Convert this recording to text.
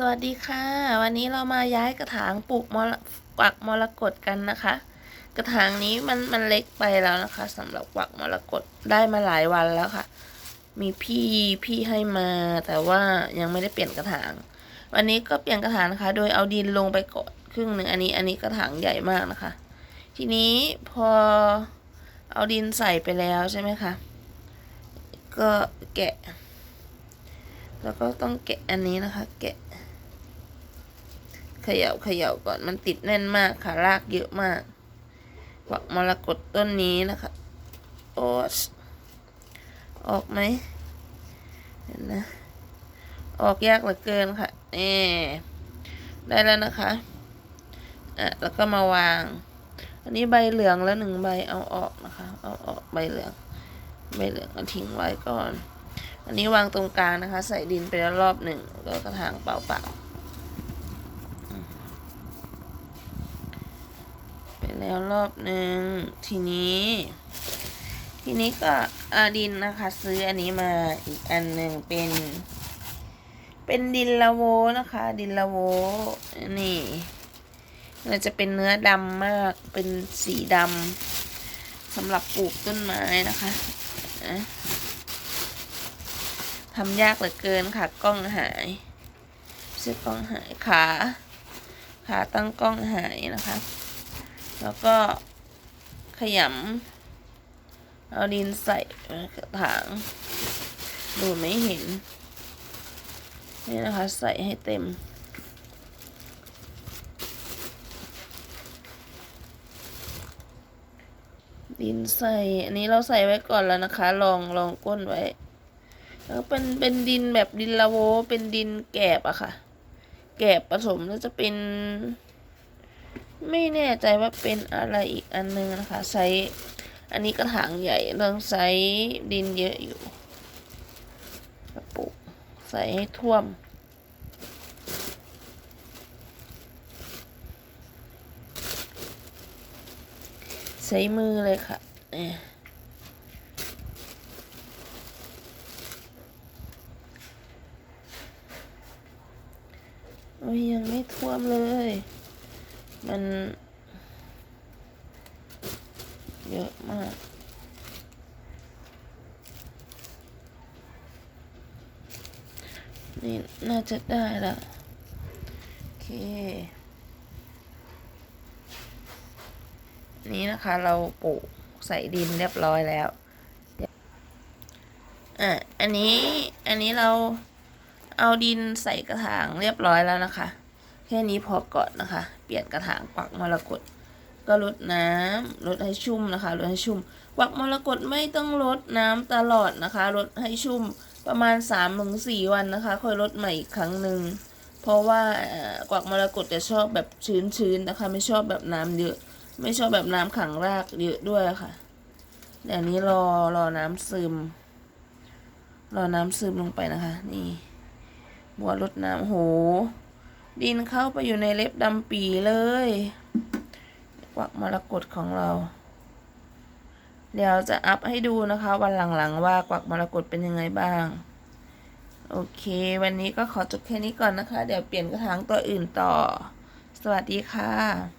สวัสดีค่ะ วันนี้เรามาย้ายกระถางปลูกมรกวักมรกตกันนะคะ กระถางนี้มันมันเล็กไปแล้วนะคะสำหรับกวักมรกตได้มาหลายวันแล้วค่ะ มีพี่พี่ให้มาแต่ว่ายังไม่ได้เปลี่ยนกระถาง วันนี้ก็เปลี่ยนกระถางนะคะ โดยเอาดินลงไปก่อนครึ่งหนึ่งอันนี้อันนี้กระถางใหญ่มากนะคะ ทีนี้พอเอาดินใส่ไปแล้วใช่ไหมคะก็แกะ แล้วก็ต้องแกะอันนี้นะคะ แกะ ขย่าเขย่าก่อนมันติดแน่นมากค่ะรากเยอะมากฝักมรกตต้นนี้นะคะโอ้ออกไหมเห็นนะออกยากเหลือเกินค่ะนี่ได้แล้วนะคะอะแล้วก็มาวาง อันนี้ใบเหลืองแล้วหนึ่งใบเอาออกนะคะ เอาออกใบเหลืองใบเหลืองเอาทิ้งไว้ก่อน อันนี้วางตรงกลางนะคะ ใส่ดินไปแล้วรอบหนึ่งแล้วกระถางเปล่าๆ แล้วรอบหนึ่งทีนี้ ทีนี้ก็อาดินนะคะ ซื้ออันนี้มาอีกอันหนึ่งเป็น เป็นดินละโวนะคะ ดินละโวนี่มันจะเป็นเนื้อดำมากเป็นสีดำสำหรับปลูกต้นไม้นะคะทำยากเหลือเกินค่ะ กล้องหายเสื้อกล้องหายขาขาตั้งกล้องหายนะคะ แล้วก็ขยำเอาดินใส่กระถาง ดูไม่เห็น นี่นะคะใส่ให้เต็ม ดินใส่ อันนี้เราใส่ไว้ก่อนแล้วนะคะ ลองลองก้นไว้ แล้วเป็นเป็นดินแบบดินละโว เป็นดินแกบอะค่ะ แกบผสมแล้วจะเป็น ไม่แน่ใจว่าเป็นอะไรอีกอันนึงนะคะไซส์อันนี้กระถางใหญ่เรื่องไซส์ดินเยอะอยู่กระปุกใส่ให้ท่วม ใช้มือเลยค่ะเนี่ยโอ้ยยังไม่ท่วมเลย มันเยอะมาก นี่น่าจะได้แล้วโอเค นี้นะคะเราปลูกใส่ดินเรียบร้อยแล้วอะอันนี้ อันนี้เราเอาดินใส่กระถางเรียบร้อยแล้วนะคะ แค่นี้พอก่อนนะคะ เปลี่ยนกระถางปักมรกตก็ลดน้ำลดให้ชุ่มนะคะลดให้ชุ่มกวักมรกตไม่ต้องลดน้ำตลอดนะคะลดให้ชุ่มประมาณ3าถึงสวันนะคะ ค่อยลดใหม่อีกครั้งหนึ่งเพราะว่ากวักมรกตจะชอบแบบชื้นๆนะคะ ไม่ชอบแบบน้ำเยอะ ไม่ชอบแบบน้ำขังรากเยอะด้วยค่ะเดี๋ยวนี้รอรอน้ำซึม รอน้ำซึมลงไปนะคะ นี่บัวรดน้ำโห ดินเข้าไปอยู่ในเล็บดำปีเลยกวักมรกตของเรา เดี๋ยวจะอัพให้ดูนะคะ วันหลังๆว่ากวักมรกตเป็นยังไงบ้าง โอเค วันนี้ก็ขอจบแค่นี้ก่อนนะคะ เดี๋ยวเปลี่ยนกระถางตัวอื่นต่อ สวัสดีค่ะ